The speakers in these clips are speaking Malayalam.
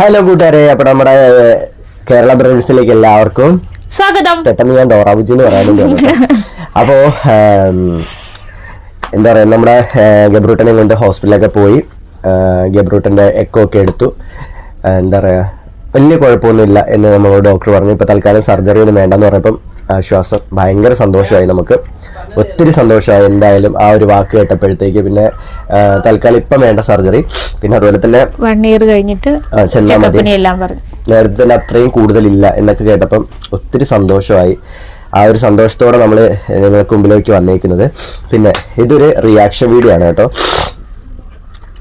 ഹലോ കൂട്ടുകാരെ. അപ്പൊ നമ്മുടെ കേരള ബ്രദേഴ്സിലേക്ക് എല്ലാവർക്കും സ്വാഗതം. പെട്ടെന്ന് ഞാൻ ഡോറാബുജി എന്ന് പറയാൻ അപ്പോ എന്താ പറയാ നമ്മുടെ ഗബ്രൂട്ടനെ കൊണ്ട് ഹോസ്പിറ്റലിലൊക്കെ പോയി. ഗബ്രൂട്ടന്റെ എക്കോ ഒക്കെ എടുത്തു. എന്താ പറയാ വലിയ കുഴപ്പമൊന്നുമില്ല എന്ന് നമ്മളോട് ഡോക്ടർ പറഞ്ഞു. ഇപ്പൊ തൽക്കാലം സർജറി ഒന്നും വേണ്ടെന്ന് പറഞ്ഞപ്പം ആശ്വാസം ഭയങ്കര സന്തോഷമായി നമുക്ക്. ഒത്തിരി സന്തോഷമായി എന്തായാലും ആ ഒരു വാക്ക് കേട്ടപ്പോഴത്തേക്ക് പിന്നെ തൽക്കാലം ഇപ്പം വേണ്ട സർജറി. പിന്നെ അതുപോലെ തന്നെ വൺ ഇയർ കഴിഞ്ഞിട്ട് ചെന്നാൽ മതി. നേരത്തെ തന്നെ അത്രയും കൂടുതലില്ല എന്നൊക്കെ കേട്ടപ്പം ഒത്തിരി സന്തോഷമായി. ആ ഒരു സന്തോഷത്തോടെ നമ്മൾ നിങ്ങൾക്ക് മുമ്പിലേക്ക് വന്നേക്കുന്നത്. പിന്നെ ഇതൊരു റിയാക്ഷൻ വീഡിയോ ആണ് കേട്ടോ.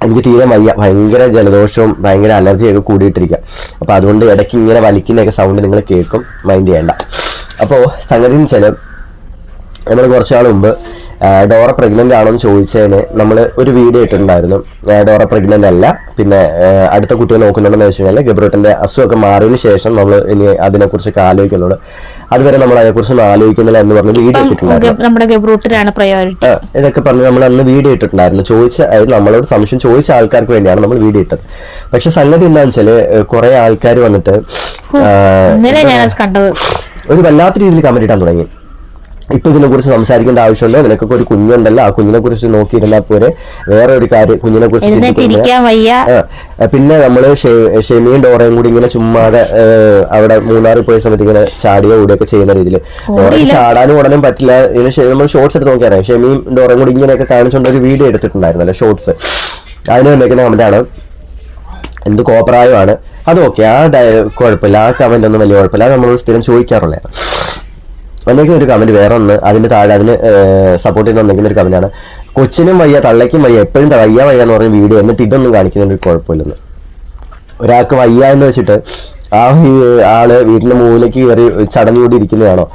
എനിക്ക് തീരെ വയ്യ. ഭയങ്കര ജലദോഷവും ഭയങ്കര അലർജിയൊക്കെ കൂടിയിട്ടിരിക്കുക അപ്പോൾ അതുകൊണ്ട് ഇടയ്ക്ക് ഇങ്ങനെ വലിക്കുന്നൊക്കെ സൗണ്ട് നിങ്ങൾ കേൾക്കും. മൈൻഡ് ചെയ്യണ്ട. അപ്പോൾ സംഗതി എന്ന് വെച്ചാൽ നമ്മൾ കുറച്ച് നാൾ മുമ്പ് ഡോറ പ്രഗ്നന്റ് ആണോ എന്ന് ചോദിച്ചതിന് നമ്മൾ ഒരു വീഡിയോ ഇട്ടിട്ടുണ്ടായിരുന്നു. ഡോറ പ്രഗ്നന്റ് അല്ല. പിന്നെ അടുത്ത കുട്ടിയെ നോക്കുന്നുണ്ടെന്ന് വെച്ച് കഴിഞ്ഞാൽ ഗബ്രൂട്ടന്റെ അസുഖമൊക്കെ മാറിയതിനു ശേഷം നമ്മൾ ഇനി അതിനെക്കുറിച്ചൊക്കെ ആലോചിക്കുന്നുള്ളൂ അതുവരെ നമ്മൾ അതിനെക്കുറിച്ചൊന്നും ആലോചിക്കുന്നില്ല എന്ന് പറഞ്ഞ് വീഡിയോ ഇട്ടിട്ടുണ്ടായിരുന്നു. ഇതൊക്കെ പറഞ്ഞ് നമ്മൾ അന്ന് വീഡിയോ ഇട്ടിട്ടുണ്ടായിരുന്നു. ചോദിച്ച അതായത് നമ്മളോട് സംശയം ചോദിച്ച ആൾക്കാർക്ക് വേണ്ടിയാണ് നമ്മൾ വീഡിയോ ഇട്ടത്. പക്ഷെ സംഗതി എന്താണെന്ന് വെച്ചാൽ കുറെ ആൾക്കാർ വന്നിട്ട് കണ്ടത്. ഒരു വല്ലാത്ത രീതിയിൽ കമന്റ് ഇടാൻ തുടങ്ങി. ഇപ്പൊ ഇതിനെ കുറിച്ച് സംസാരിക്കേണ്ട ആവശ്യമില്ല. നിനക്കൊക്കെ ഒരു കുഞ്ഞുണ്ടല്ലോ. ആ കുഞ്ഞിനെ കുറിച്ച് നോക്കിയിട്ടില്ല പോരെ വേറെ ഒരു കാര്യം കുഞ്ഞിനെ കുറിച്ച് പിന്നെ നമ്മൾ ഷെ- ഷെമിയും ഡോറയും കൂടി ഇങ്ങനെ ചുമ്മാതെ അവിടെ മൂന്നാറിൽ പോയ സമയത്ത് ഇങ്ങനെ ചാടിയോ ഓടുകയൊക്കെ ചെയ്യുന്ന രീതിയിൽ. ഡോറയ്ക്ക് ചാടാനും ഉടനും പറ്റില്ല. നമ്മൾ ഷോർട്സ് എടുത്ത് നോക്കിയാൽ ഷെമിയും ഡോറയും കൂടി ഇങ്ങനെയൊക്കെ കാണിച്ചുകൊണ്ട് ഒരു വീഡിയോ എടുത്തിട്ടുണ്ടായിരുന്നല്ലോ ഷോർട്സ് അതിന് വന്നേക്കുന്ന കമന്റാണ് എന്ത് കോപ്രായമാണ്. അത് ഓക്കെ ആ കുഴപ്പമില്ല ആ കമന്റ് ഒന്നും വലിയ കുഴപ്പമില്ല അത് നമ്മൾ സ്ഥിരം ചോദിക്കാറുള്ളതാണ് അല്ലെങ്കിൽ ഒരു കമന്റ് വേറെ ഒന്ന് അതിന്റെ താഴെ അതിന് സപ്പോർട്ട് ചെയ്യുന്ന എന്തെങ്കിലും ഒരു കമന്റാണ് കൊച്ചിനും വയ്യ തള്ളയ്ക്കും വയ്യ എപ്പോഴും വയ്യ വയ്യ എന്ന് പറഞ്ഞ വീഡിയോ എന്നിട്ട് ഇതൊന്നും കാണിക്കുന്നതിന് കുഴപ്പമില്ലെന്ന്. ഒരാൾക്ക് വയ്യ എന്ന് വെച്ചിട്ട് ആ ആൾ വീട്ടിന്റെ മൂലയ്ക്ക് കയറി ചടഞ്ഞുകൂടി ഇരിക്കുന്നതാണോ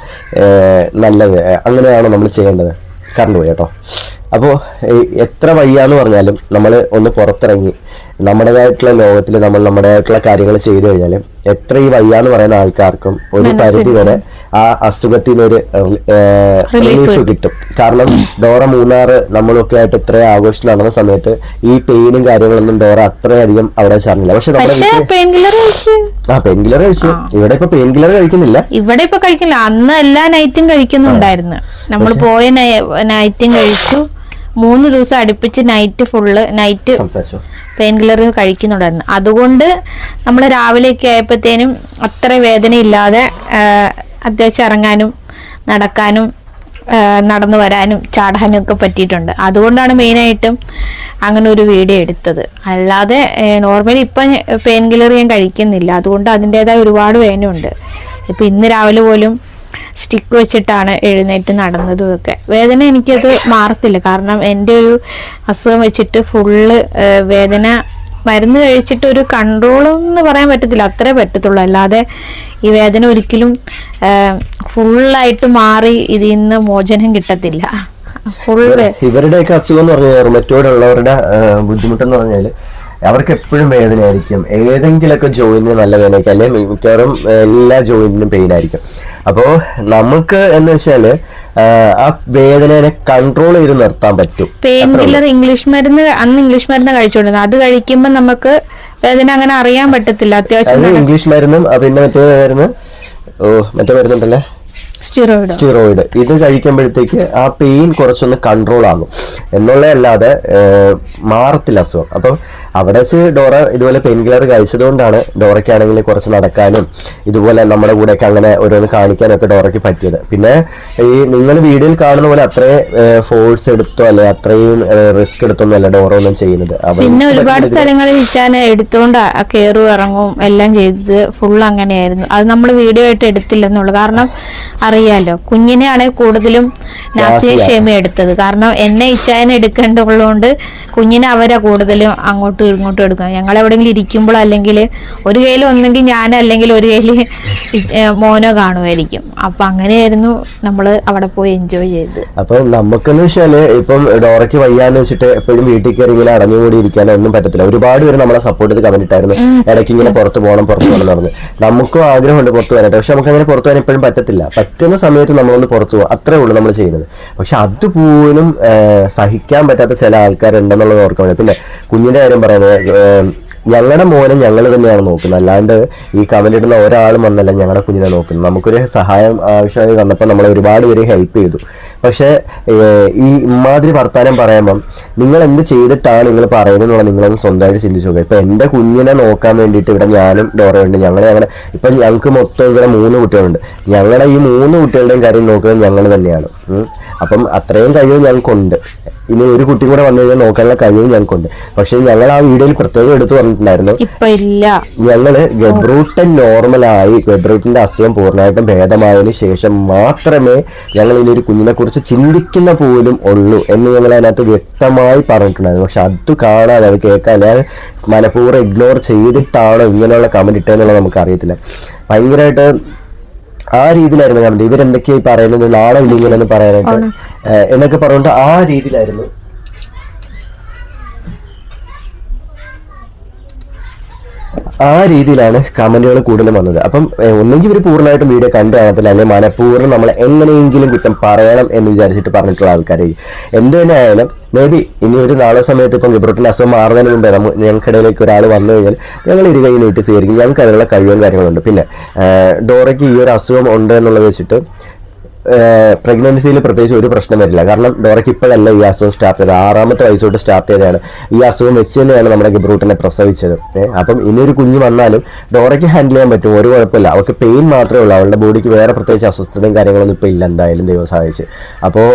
നല്ലത്. അങ്ങനെയാണോ നമ്മൾ ചെയ്യേണ്ടത്? കറണ്ട് പോയി കേട്ടോ. അപ്പോൾ എത്ര വയ്യ എന്ന് പറഞ്ഞാലും നമ്മൾ ഒന്ന് പുറത്തിറങ്ങി നമ്മുടേതായിട്ടുള്ള ലോകത്തിൽ നമ്മൾ നമ്മുടേതായിട്ടുള്ള കാര്യങ്ങൾ ചെയ്തു കഴിഞ്ഞാൽ എത്ര ഈ വയ്യ എന്ന് പറയുന്ന ആൾക്കാർക്കും ഒരു പരിധി വരെ ആ അസുഖത്തിൽ ഒരു റിലീഫ് കിട്ടും. കാരണം ഡോറ മൂന്നാറ് നമ്മളൊക്കെ ആയിട്ട് ഇത്ര ആഘോഷം നടന്ന സമയത്ത് ഈ പെയിനും കാര്യങ്ങളൊന്നും ഡോറ അത്രയധികം അവിടെ ചറിഞ്ഞില്ല പക്ഷെ നമ്മുടെ ആ പെയിൻ കില്ലർ കഴിച്ചു ഇവിടെ ഇപ്പൊ പെയിൻ കില്ലർ കഴിക്കുന്നില്ല. ഇവിടെ ഇപ്പൊ കഴിക്കില്ല. അന്ന് എല്ലാ നൈറ്റും കഴിക്കുന്നുണ്ടായിരുന്നു. നമ്മൾ പോയ നൈറ്റും കഴിച്ചു. മൂന്ന് ദിവസം അടുപ്പിച്ച് night full night pain killer കഴിക്കുന്നുണ്ടായിരുന്നു. അതുകൊണ്ട് നമ്മൾ രാവിലെയൊക്കെ ആയപ്പോഴത്തേനും അത്ര വേദനയില്ലാതെ അത്യാവശ്യം ഇറങ്ങാനും നടക്കാനും നടന്നു വരാനും ചാടാനും ഒക്കെ പറ്റിയിട്ടുണ്ട്. അതുകൊണ്ടാണ് മെയിനായിട്ടും അങ്ങനെ ഒരു വീഡിയോ എടുത്തത്. അല്ലാതെ നോർമലി ഇപ്പം പെയിൻ കില്ലർ ഞാൻ കഴിക്കുന്നില്ല. അതുകൊണ്ട് അതിന്റെതായ ഒരുപാട് വേദനയുണ്ട്. ഇപ്പം ഇന്ന് രാവിലെ പോലും സ്റ്റിക്ക് വെച്ചിട്ടാണ് എഴുന്നേറ്റ് നടന്നതും ഒക്കെ വേദന എനിക്കത് മാറത്തില്ല. കാരണം എന്റെ ഒരു അസുഖം വെച്ചിട്ട് ഫുള്ള് വേദന മരുന്ന് കഴിച്ചിട്ട് ഒരു കൺട്രോൾ എന്ന് പറയാൻ പറ്റത്തില്ല. അത്രേ പറ്റത്തുള്ളൂ. അല്ലാതെ ഈ വേദന ഒരിക്കലും ഫുള്ളായിട്ട് മാറി ഇതിൽ നിന്ന് മോചനം കിട്ടത്തില്ല. ഫുള്ള് ഇവരുടെയൊക്കെ അസുഖം എന്ന് പറഞ്ഞാൽ മറ്റോടുള്ളവരുടെ ബുദ്ധിമുട്ടെന്ന് പറഞ്ഞാൽ അവർക്ക് എപ്പോഴും വേദനയായിരിക്കും ഏതെങ്കിലുമൊക്കെ ജോയിന്റിന് നല്ല വേദനയായിരിക്കും. അല്ലെങ്കിൽ മിക്കവാറും എല്ലാ ജോയിന്റിനും പെയിൻ ആയിരിക്കും. അപ്പോൾ നമുക്ക് എന്ന് വെച്ചാൽ ആ വേദനയെ കൺട്രോൾ ചെയ്ത് നിർത്താൻ പറ്റും. പെയിൻ കില്ലർ ഇംഗ്ലീഷ് മരുന്ന് അന്ന് ഇംഗ്ലീഷ് മരുന്ന് കഴിച്ചുകൊണ്ടിരുന്നത്. അത് കഴിക്കുമ്പോൾ നമുക്ക് വേദന അങ്ങനെ അറിയാൻ പറ്റത്തില്ല. അത്യാവശ്യം ഇംഗ്ലീഷ് മരുന്നും പിന്നെ മറ്റേ മരുന്ന്? ഓ മറ്റേ മരുന്നുണ്ടല്ലേ? സ്റ്റിറോയിഡ് സ്റ്റിറോയിഡ് ഇത് കഴിക്കുമ്പോഴത്തേക്ക് ആ പെയിൻ കുറച്ചൊന്ന് കൺട്രോൾ ആകും. എന്നുള്ളതല്ലാതെ അല്ലാതെ മാറത്തില്ല അസുഖം. അപ്പം അവിടെ വെച്ച് ഡോറ ഇതുപോലെ പെയിൻ കില്ലർ കഴിച്ചതുകൊണ്ടാണ് ഡോറയ്ക്കാണെങ്കിൽ കുറച്ച് നടക്കാനും ഇതുപോലെ നമ്മുടെ കൂടെയൊക്കെ അങ്ങനെ ഓരോന്ന് കാണിക്കാനൊക്കെ ഡോറയ്ക്ക് പറ്റിയത്. പിന്നെ ഈ നിങ്ങൾ വീഡിയോയിൽ കാണുന്ന പോലെ അത്രയും ഫോഴ്സ് എടുത്തോ അല്ലെ അത്രയും റിസ്ക് എടുത്തൊന്നും അല്ല ഡോറ ഒന്നും ചെയ്യുന്നത്. പിന്നെ ഒരുപാട് സ്ഥലങ്ങളിൽ ഇച്ചാൻ എടുത്തോണ്ട് കയറും ഇറങ്ങും എല്ലാം ചെയ്തത് ഫുൾ അങ്ങനെയായിരുന്നു. അത് നമ്മൾ വീഡിയോ ആയിട്ട് എടുത്തില്ലെന്നുള്ളു. കാരണം അറിയാലോ കുഞ്ഞിനെയാണ് കൂടുതലും നാസിയ ക്ഷേമ എടുത്തത്. കാരണം എന്നെ ഇച്ചായനെ എടുക്കേണ്ടതുള്ളതുകൊണ്ട് കുഞ്ഞിനെ അവരെ കൂടുതലും അങ്ങോട്ടും ഇങ്ങോട്ടും എടുക്കുക ഞങ്ങൾ എവിടെയെങ്കിലും ഇരിക്കുമ്പോൾ അല്ലെങ്കിൽ ഒരു കയ്യിൽ ഒന്നെങ്കിൽ ഞാൻ അല്ലെങ്കിൽ ഒരു കയ്യിൽ മോനോ കാണുമായിരിക്കും. അപ്പൊ അങ്ങനെയായിരുന്നു നമ്മൾ അവിടെ പോയി എൻജോയ് ചെയ്തത്. അപ്പൊ നമുക്കെന്ന് വെച്ചാൽ ഇപ്പം ഡോറയ്ക്ക് വയ്യാന്ന് വെച്ചിട്ട് എപ്പോഴും വീട്ടിൽ കയറി ഇങ്ങനെ അടഞ്ഞുകൂടി ഇരിക്കാനൊന്നും പറ്റത്തില്ല. ഒരുപാട് പേര് നമ്മളെ സപ്പോർട്ട് ചെയ്ത് കമന്റ് ഇട്ടായിരുന്നു. ഇടയ്ക്ക് ഇങ്ങനെ പുറത്ത് പോകണം പുറത്ത് പോകണം എന്ന് പറഞ്ഞ്. നമുക്കും ആഗ്രഹമുണ്ട് പുറത്ത് വരാനായിട്ട്. പക്ഷെ നമുക്ക് അങ്ങനെ പുറത്ത് പോകാൻ എപ്പോഴും പറ്റത്തില്ല. പറ്റുന്ന സമയത്ത് നമ്മളൊന്ന് പുറത്തു പോകും അത്രേ ഉള്ളൂ നമ്മൾ ചെയ്യുന്നത്. പക്ഷെ അതുപോലും സഹിക്കാൻ പറ്റാത്ത ചില ആൾക്കാരുണ്ടെന്നുള്ളത് ഓർക്കാൻ പറ്റും. പിന്നെ കുഞ്ഞിന്റെ കാര്യം പറയുന്നത് ഞങ്ങളുടെ മോനെ ഞങ്ങൾ തന്നെയാണ് നോക്കുന്നത്. അല്ലാണ്ട് ഈ കമന്റ് ഇടുന്ന ഒരാളും വന്നല്ല ഞങ്ങളുടെ കുഞ്ഞിനെ നോക്കുന്നത്. നമുക്കൊരു സഹായം ആവശ്യമായി വന്നപ്പോൾ നമ്മളെ ഒരുപാട് പേര് ഹെൽപ്പ് ചെയ്തു. പക്ഷേ ഈ ഇമാതിരി വർത്താനം പറയുമ്പം നിങ്ങൾ എന്ത് ചെയ്തിട്ടാണ് നിങ്ങൾ പറയുന്നത് എന്നുള്ളത് നിങ്ങളൊന്ന് സ്വന്തമായിട്ട് ചിന്തിച്ചു നോക്കുക ഇപ്പം എന്റെ കുഞ്ഞിനെ നോക്കാൻ വേണ്ടിയിട്ട് ഇവിടെ ഞാനും ഡോറയുണ്ട്. ഞങ്ങളെ ഞങ്ങളുടെ ഇപ്പം ഞങ്ങൾക്ക് മൊത്തം ഇവിടെ മൂന്ന് കുട്ടികളുണ്ട്. ഞങ്ങളുടെ ഈ മൂന്ന് കുട്ടികളുടെയും കാര്യം നോക്കുന്നത് ഞങ്ങൾ തന്നെയാണ്. അപ്പം അത്രയും കഴിവ് ഞങ്ങൾക്കുണ്ട് ഇനി ഒരു കുട്ടി കൂടെ വന്നു കഴിഞ്ഞാൽ നോക്കാനുള്ള കഴിവ് ഞങ്ങൾക്കുണ്ട് പക്ഷെ ഞങ്ങൾ ആ വീഡിയോയിൽ പ്രത്യേകം എടുത്തു പറഞ്ഞിട്ടുണ്ടായിരുന്നു. ഇപ്പൊ ഇല്ല. ഞങ്ങൾ ഗബ്രൂട്ടൻ നോർമലായി ഗബ്രൂട്ടിന്റെ അസുഖം പൂർണമായിട്ടും ഭേദമായതിനു ശേഷം മാത്രമേ ഞങ്ങൾ ഇനി ഒരു കുഞ്ഞിനെ കുറിച്ച് ചിന്തിക്കുന്ന പോലും ഉള്ളൂ എന്ന് ഞങ്ങൾ അതിനകത്ത് വ്യക്തമായി പറഞ്ഞിട്ടുണ്ടായിരുന്നു. പക്ഷെ അത് കാണാതെ അത് കേൾക്കാതെ ഞാൻ മനഃപൂർവം ഇഗ്നോർ ചെയ്തിട്ടാണോ ഇങ്ങനെയുള്ള കമന്റ് ഇട്ടതെന്നുള്ളത് നമുക്ക് അറിയത്തില്ല ഭയങ്കരമായിട്ട് ആ രീതിയിലായിരുന്നു കമന്റ്. ഇവരെന്തൊക്കെയായി പറയുന്നത്? നാളെ ഇല്ല ഇങ്ങനെ പറയാനായിട്ട് എന്നൊക്കെ പറഞ്ഞിട്ട് ആ രീതിയിലായിരുന്നു ആ രീതിയിലാണ് കമന്റുകൾ കൂടുതലും വന്നത്. അപ്പം ഒന്നെങ്കിൽ ഇവർ പൂർണമായിട്ടും വീഡിയോ കണ്ടു കാണത്തില്ല അല്ലെങ്കിൽ മനഃപൂർവം നമ്മൾ എങ്ങനെയെങ്കിലും കുറ്റം പറയണം എന്ന് വിചാരിച്ചിട്ട് പറഞ്ഞിട്ടുള്ള ആൾക്കാരെ. എന്ത് തന്നെ ആയാലും മേ ബി ഇനി ഒരു നാളെ സമയത്ത് ഇപ്പം ഗബ്രോട്ടിന്റെ അസുഖം മാറുന്നതിന് മുമ്പേ നമ്മൾ ഞങ്ങൾക്കിടയിലേക്ക് ഒരാൾ വന്നു കഴിഞ്ഞാൽ ഞങ്ങൾ ഇരു കൈ നീട്ടി സ്വീകരിക്കും. ഞങ്ങൾക്ക് അതിനുള്ള കഴിവും കാര്യങ്ങളുണ്ട് പിന്നെ ഡോറയ്ക്ക് ഈ ഒരു അസുഖം ഉണ്ട് എന്നുള്ളത് വെച്ചിട്ട് പ്രഗ്നൻസിയിൽ പ്രത്യേകിച്ച് ഒരു പ്രശ്നം വരില്ല. കാരണം ഡോറയ്ക്ക് ഇപ്പോഴല്ല ഈ അസുഖം സ്റ്റാർട്ട് ചെയ്തത്. ആറാമത്തെ വയസ്സോട്ട് സ്റ്റാർട്ട് ചെയ്തതാണ്. ഈ അസുഖം വെച്ച് തന്നെയാണ് നമ്മുടെ ഗബ്രൂട്ടിനെ പ്രസവിച്ചത്. അപ്പം ഇനിയൊരു ഒരു കുഞ്ഞ് വന്നാലും ഡോറയ്ക്ക് ഹാൻഡിൽ ചെയ്യാൻ പറ്റും. ഒരു കുഴപ്പമില്ല. അവർക്ക് പെയിൻ മാത്രമേ ഉള്ളൂ. അവളുടെ ബോഡിക്ക് വേറെ പ്രത്യേകിച്ച് അസ്വസ്ഥതയും കാര്യങ്ങളൊന്നും ഇപ്പോൾ ഇല്ല എന്തായാലും ദൈവം സഹായിച്ച്. അപ്പോൾ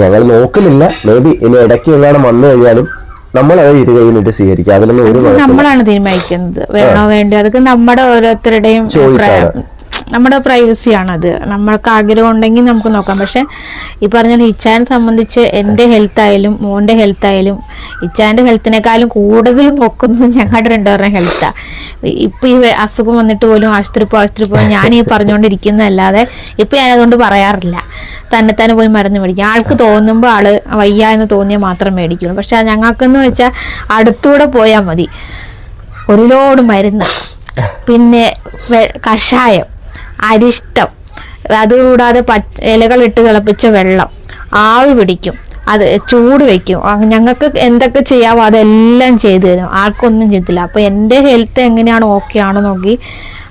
ഞങ്ങൾ നോക്കുന്നില്ല. മേ ബി ഇനി ഇടയ്ക്ക് എങ്ങാനും വന്നു കഴിഞ്ഞാലും നമ്മൾ അത് ഇരു കൈ നീട്ടി സ്വീകരിക്കുക അതിലൊന്നും ഒരു നമ്മളാണ് തീരുമാനിക്കുന്നത്. വേണോ വേണ്ടോ അതൊക്കെ നമ്മുടെ ഓരോരുത്തരുടെയും. നമ്മുടെ പ്രൈവസി അത് നമ്മൾക്ക് ആഗ്രഹം ഉണ്ടെങ്കിൽ നമുക്ക് നോക്കാം. പക്ഷെ ഈ പറഞ്ഞ ഇച്ചാനെ സംബന്ധിച്ച് എന്റെ ഹെൽത്ത് ആയാലും മോന്റെ ഹെൽത്ത് ആയാലും ഇച്ചാന്റെ ഹെൽത്തിനേക്കാളും കൂടുതൽ നോക്കുന്നത് ഞങ്ങളുടെ രണ്ടുപേരുടെ ഹെൽത്താണ് ഇപ്പം ഈ അസുഖം വന്നിട്ട് പോലും ആശുപത്രി പോ ആശുപത്രി പോയി ഞാൻ ഈ പറഞ്ഞുകൊണ്ടിരിക്കുന്നതല്ലാതെ ഇപ്പം ഞാനതുകൊണ്ട് പറയാറില്ല. തന്നെ തന്നെ പോയി മരുന്ന് മേടിക്കും. ആൾക്ക് തോന്നുമ്പോൾ ആൾ വയ്യ എന്ന് തോന്നിയാൽ മാത്രം മേടിക്കുള്ളൂ. പക്ഷെ ഞങ്ങൾക്കെന്ന് വെച്ചാൽ അടുത്തൂടെ പോയാൽ മതി. ഒരു മരുന്ന്. പിന്നെ കഷായം. അരിഷ്ടം. അതുകൂടാതെ പച്ച ഇലകളിട്ട് തിളപ്പിച്ച വെള്ളം. ആവി പിടിക്കും. അത് ചൂട് വെക്കും. ഞങ്ങൾക്ക് എന്തൊക്കെ ചെയ്യാവോ അതെല്ലാം ചെയ്തു തരും. ആർക്കൊന്നും ചെയ്തില്ല. അപ്പോൾ എന്റെ ഹെൽത്ത് എങ്ങനെയാണ് ഓക്കെ ആണോ നോക്കി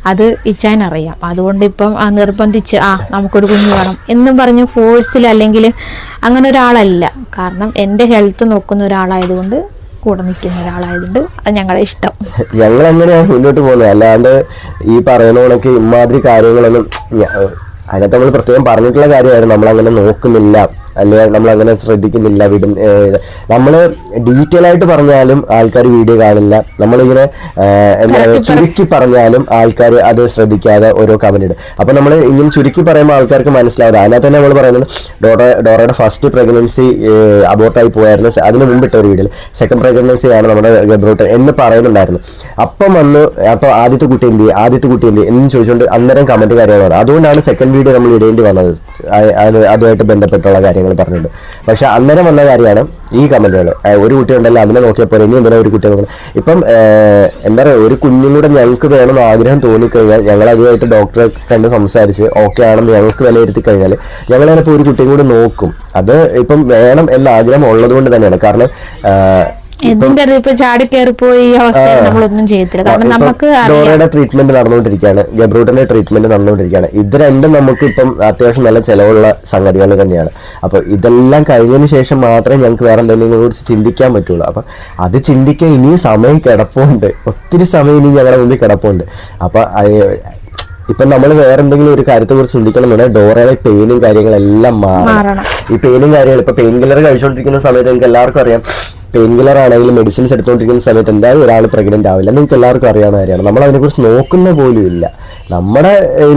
അത് ഇച്ചാൻ അറിയാം. അതുകൊണ്ട് ഇപ്പം ആ നിർബന്ധിച്ച് ആ നമുക്കൊരു കുഞ്ഞ് വേണം എന്നും പറഞ്ഞ് ഫോഴ്സിൽ അല്ലെങ്കിൽ അങ്ങനെ ഒരാളല്ല. കാരണം എന്റെ ഹെൽത്ത് നോക്കുന്ന ഒരാളായതുകൊണ്ട് കൂടെ നിൽക്കുന്ന ഒരാളായതുകൊണ്ട് അത് ഞങ്ങളുടെ ഇഷ്ടം. ഞങ്ങൾ എങ്ങനെയാണ് മുന്നോട്ട് പോകുന്നത്? അല്ലാണ്ട് ഈ പറയുന്ന കണക്ക് ഇമാതിരി കാര്യങ്ങളൊന്നും അതിനകത്ത് നമ്മൾ പ്രത്യേകം പറഞ്ഞിട്ടുള്ള കാര്യമായിരുന്നു. നമ്മൾ അങ്ങനെ നോക്കുന്നില്ല. അല്ലെങ്കിൽ നമ്മൾ അങ്ങനെ ശ്രദ്ധിക്കുന്നില്ല വിടും നമ്മൾ ഡീറ്റെയിൽ ആയിട്ട് പറഞ്ഞാലും ആൾക്കാർ വീഡിയോ കാണില്ല. നമ്മളിങ്ങനെ എന്താ പറയുക ചുരുക്കി പറഞ്ഞാലും ആൾക്കാർ അത് ശ്രദ്ധിക്കാതെ ഓരോ കമന്റ് ഇടും. അപ്പൊ നമ്മൾ ഇങ്ങനെ ചുരുക്കി പറയുമ്പോൾ ആൾക്കാർക്ക് മനസ്സിലാവില്ല അതിനകത്ത് തന്നെ നമ്മൾ പറയുന്നത് ഡോറ ഡോറയുടെ ഫസ്റ്റ് പ്രഗ്നൻസി അബോർട്ടായി പോയായിരുന്നു. അതിന് മുമ്പ് ഇട്ട ഒരു വീഡിയോ സെക്കൻഡ് പ്രഗ്നൻസി ആണ് നമ്മുടെ ഗബ്രോട്ട് എന്ന് പറയുന്നുണ്ടായിരുന്നു. അപ്പം വന്ന് അപ്പൊ ആദ്യത്തെ കുട്ടി എന്ത് ചെയ്യും? ആദ്യത്തെ കുട്ടി എന്ത് ചെയ്യും? എന്ന് ചോദിച്ചുകൊണ്ട് അന്നേരം കമന്റ് കാര്യങ്ങളാണ് അതുകൊണ്ടാണ് സെക്കൻഡ് വീഡിയോ നമ്മൾ ഇടേണ്ടി വന്നത്. അതുമായിട്ട് ബന്ധപ്പെട്ടുള്ള കാര്യങ്ങൾ പറഞ്ഞിട്ടുണ്ട്. പക്ഷേ അന്നേരം വന്ന കാര്യമാണ് ഈ കമന്റുകൾ ഒരു കുട്ടി ഉണ്ടല്ലോ അതിനെ നോക്കിയപ്പോൾ ഇനി എന്തിനാ ഒരു കുട്ടി ഇപ്പം എന്താ പറയുക ഒരു കുഞ്ഞും കൂടെ ഞങ്ങൾക്ക് വേണമെന്ന് ആഗ്രഹം തോന്നിക്കഴിഞ്ഞാൽ ഞങ്ങൾ അതുമായിട്ട് ഡോക്ടറെ കണ്ട് സംസാരിച്ച് ഓക്കെ ആണെന്ന് ഞങ്ങൾക്ക് വിലയിരുത്തി കഴിഞ്ഞാൽ ഞങ്ങൾ ചിലപ്പോൾ ഒരു കുട്ടിയും കൂടെ നോക്കും. അത് ഇപ്പം വേണം എന്ന ആഗ്രഹം ഉള്ളത് കൊണ്ട് തന്നെയാണ്. കാരണം എന്തും കരുതി ഇപ്പൊ ചാടി കയറിപ്പോയി ഈ അവസ്ഥയിൽ നമ്മളൊന്നും ചെയ്യത്തില്ല. കാരണം നമുക്ക് ഡോറയുടെ ട്രീറ്റ്മെന്റ് നടന്നുകൊണ്ടിരിക്കുകയാണ്. ഗബ്രൂട്ടന്റെ ട്രീറ്റ്മെന്റ് നടന്നുകൊണ്ടിരിക്കുകയാണ്. ഇത് രണ്ടും നമുക്ക് ഇപ്പം അത്യാവശ്യം നല്ല ചെലവുള്ള സംഗതികൾ തന്നെയാണ്. അപ്പൊ ഇതെല്ലാം കഴിഞ്ഞതിന് ശേഷം മാത്രമേ ഞങ്ങൾക്ക് വേറെ എന്തെങ്കിലും കുറിച്ച് ചിന്തിക്കാൻ പറ്റുള്ളൂ. അപ്പൊ അത് ചിന്തിക്കാൻ ഇനിയും സമയം കിടപ്പുണ്ട്. ഒത്തിരി സമയം ഇനി ഞങ്ങളുടെ മുമ്പിൽ കിടപ്പുണ്ട്. അപ്പൊ ഇപ്പൊ നമ്മൾ വേറെ എന്തെങ്കിലും ഒരു കാര്യത്തെ കുറിച്ച് ചിന്തിക്കണം എന്നുണ്ടെങ്കിൽ ഡോറയുടെ പെയിനും കാര്യങ്ങളെല്ലാം മാറണം. മാറണം. ഈ പെയിനും കാര്യങ്ങൾ ഇപ്പൊ പെയിൻ കില്ലർ കഴിച്ചുകൊണ്ടിരിക്കുന്ന സമയത്ത് നിങ്ങൾക്ക് എല്ലാവർക്കും അറിയാം. പെയിൻ കില്ലർ ആണെങ്കിലും മെഡിസിൻസ് എടുത്തുകൊണ്ടിരിക്കുന്ന സമയത്ത് എന്തായാലും ഒരാൾ പ്രഗ്നന്റ് ആവില്ല. നിങ്ങൾക്ക് എല്ലാവർക്കും അറിയാവുന്ന കാര്യമാണ്. നമ്മൾ അതിനെക്കുറിച്ച് നോക്കുന്ന പോലും ഇല്ല. നമ്മുടെ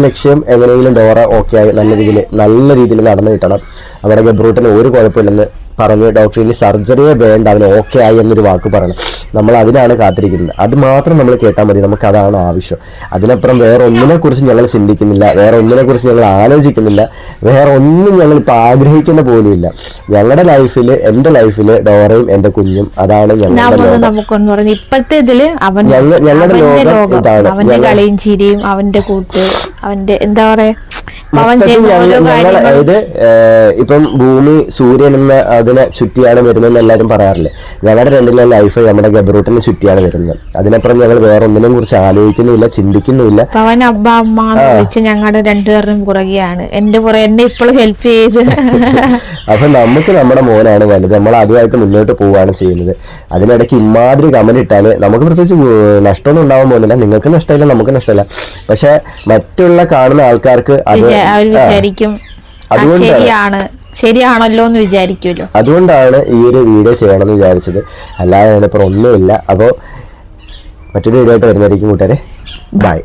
ലക്ഷ്യം എങ്ങനെയെങ്കിലും ഡോറ ഓക്കെ ആയി നല്ല രീതിയിൽ നല്ല രീതിയിൽ നടന്നു കിട്ടണം. നമ്മുടെ ഗബ്രൂട്ടിന് ഒരു കുഴപ്പമില്ലെന്ന് പറഞ്ഞ് ഡോക്ടർ ഇനി സർജറിയെ വേണ്ട അവന് ഓക്കെ ആയി എന്നൊരു വാക്ക് പറയണം. നമ്മൾ അതിനാണ് കാത്തിരിക്കുന്നത്. അത് മാത്രം നമ്മൾ കേട്ടാൽ മതി. നമുക്ക് അതാണ് ആവശ്യം. അതിനപ്പുറം വേറെ ഒന്നിനെ കുറിച്ച് ഞങ്ങൾ ചിന്തിക്കുന്നില്ല. വേറെ ഒന്നിനെ കുറിച്ച് ഞങ്ങൾ ആലോചിക്കുന്നില്ല. വേറെ ഒന്നും ഞങ്ങൾ ഇപ്പൊ ആഗ്രഹിക്കുന്ന പോലുമില്ല ഞങ്ങളുടെ ലൈഫിൽ എന്റെ ലൈഫിൽ ഡോറയും എന്റെ കുഞ്ഞും അതാണ് ഞങ്ങളുടെ ഇതിൽ അവൻ ഞങ്ങ- ഞങ്ങളുടെ ലോകം ഇതാണ്. അവന്റെ ഞങ്ങൾ- കളിയും ചിരിയും അവന്റെ കൂട്ട് അവന്റെ എന്താ പറയാ അതായത് ഇപ്പം ഭൂമി സൂര്യൻ എന്ന അതിനെ ചുറ്റിയാണ് വരുന്നതെന്ന് എല്ലാവരും പറയാറില്ലേ? ഞങ്ങളുടെ രണ്ടിലെ ലൈഫ് നമ്മുടെ ഗബറൂട്ടിനെ ചുറ്റിയാണ് വരുന്നത്. അതിനപ്പുറം ഞങ്ങൾ വേറെ ഒന്നിനെ കുറിച്ച് ആലോചിക്കുന്നില്ല ചിന്തിക്കുന്നില്ല പവൻ അബ്ബ അമ്മ വിളിച്ച് ഞങ്ങളുടെ രണ്ടുപേരുടെയും പുറകെയാണ്. എന്റെ പുറകെ എന്നെ ഇപ്പോഴും ഹെൽപ്പ് ചെയ്ത്. അപ്പൊ നമുക്ക് നമ്മുടെ മോനാണ് വലുത്. നമ്മൾ അതുമായിട്ട് മുന്നോട്ട് പോവുകയാണ് ചെയ്യുന്നത്. അതിനിടയ്ക്ക് ഇമാതിരി കമന്റ് ഇട്ടാൽ നമുക്ക് പ്രത്യേകിച്ച് നഷ്ടമൊന്നും ഉണ്ടാവാൻ പോകുന്നില്ല. നിങ്ങൾക്ക് നഷ്ടമില്ല നമുക്ക് നഷ്ടമില്ല. പക്ഷെ മറ്റുള്ള കാണുന്ന ആൾക്കാർക്ക് അത് അവർ വിചാരിക്കും. ശരിയാണ്. ശരിയാണല്ലോ എന്ന് വിചാരിക്കുമല്ലോ. അതുകൊണ്ടാണ് ഈ ഒരു വീഡിയോ ചെയ്യണമെന്ന് വിചാരിച്ചത്. അല്ലാതെ അതിനിപ്പുറം ഒന്നുമില്ല. അപ്പോൾ മറ്റൊരു വീഡിയോ ആയിട്ട് വരുന്നതായിരിക്കും കൂട്ടുകാരെ. ബൈ